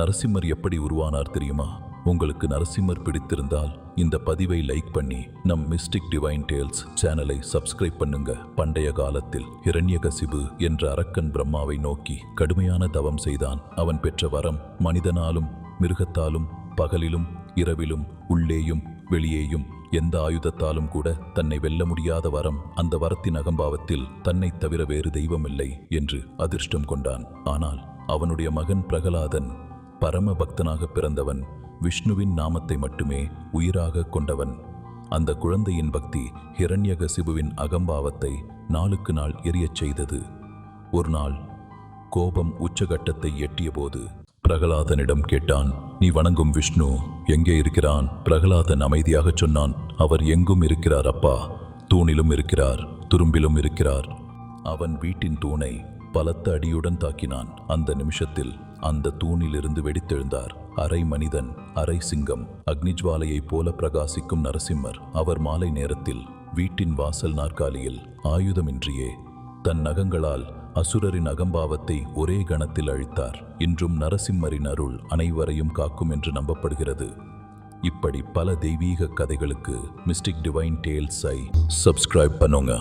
நரசிம்மர் எப்படி உருவானார் தெரியுமா? உங்களுக்கு நரசிம்மர் பிடித்திருந்தால் இந்த பதிவை லைக் பண்ணி நம் மிஸ்டிக் டிவைன் டேல்ஸ் சேனலை சப்ஸ்கிரைப் பண்ணுங்க. பண்டைய காலத்தில் இரண்யகசிபு என்ற அரக்கன் பிரம்மாவை நோக்கி கடுமையான தவம் செய்தான். அவன் பெற்ற வரம் மனிதனாலும் மிருகத்தாலும் பகலிலும் இரவிலும் உள்ளேயும் வெளியேயும் எந்த ஆயுதத்தாலும் கூட தன்னை வெல்ல முடியாத வரம் அந்த வரத்தின் அகம்பாவத்தில் தன்னை தவிர வேறு தெய்வமில்லை என்று அதிர்ஷ்டம் கொண்டான். ஆனால் அவனுடைய மகன் பிரகலாதன் பரம பக்தனாக பிறந்தவன் விஷ்ணுவின் நாமத்தை மட்டுமே உயிராக கொண்டவன். அந்த குழந்தையின் பக்தி ஹிரண்யகசிபுவின் அகம்பாவத்தை நாளுக்கு நாள் எரியச் செய்தது. ஒரு நாள் கோபம் உச்சகட்டத்தை எட்டியபோது பிரகலாதனிடம் கேட்டான் நீ வணங்கும் விஷ்ணு எங்கே இருக்கிறான்? பிரகலாதன் அமைதியாகச் சொன்னான் அவர் எங்கும் இருக்கிறார் அப்பா. தூணிலும் இருக்கிறார் துரும்பிலும் இருக்கிறார். அவன் வீட்டின் தூணை பலத்த அடியுடன் தாக்கினான். அந்த நிமிஷத்தில் அந்த தூணிலிருந்து வெடித்தெழுந்தார். அரை மனிதன் அரை சிங்கம் அக்னிஜ்வாலையைப் போல பிரகாசிக்கும் நரசிம்மர் அவர் மாலை நேரத்தில் வீட்டின் வாசல் நாற்காலியில் ஆயுதமின்றியே தன் நகங்களால் அசுரரின் அகம்பாவத்தை ஒரே கணத்தில் அழித்தார். இன்றும் நரசிம்மரின் அருள் அனைவரையும் காக்கும் என்று நம்பப்படுகிறது. இப்படி பல தெய்வீக கதைகளுக்கு மிஸ்டிக் டிவைன் டேல்ஸை சப்ஸ்கிரைப் பண்ணுங்க.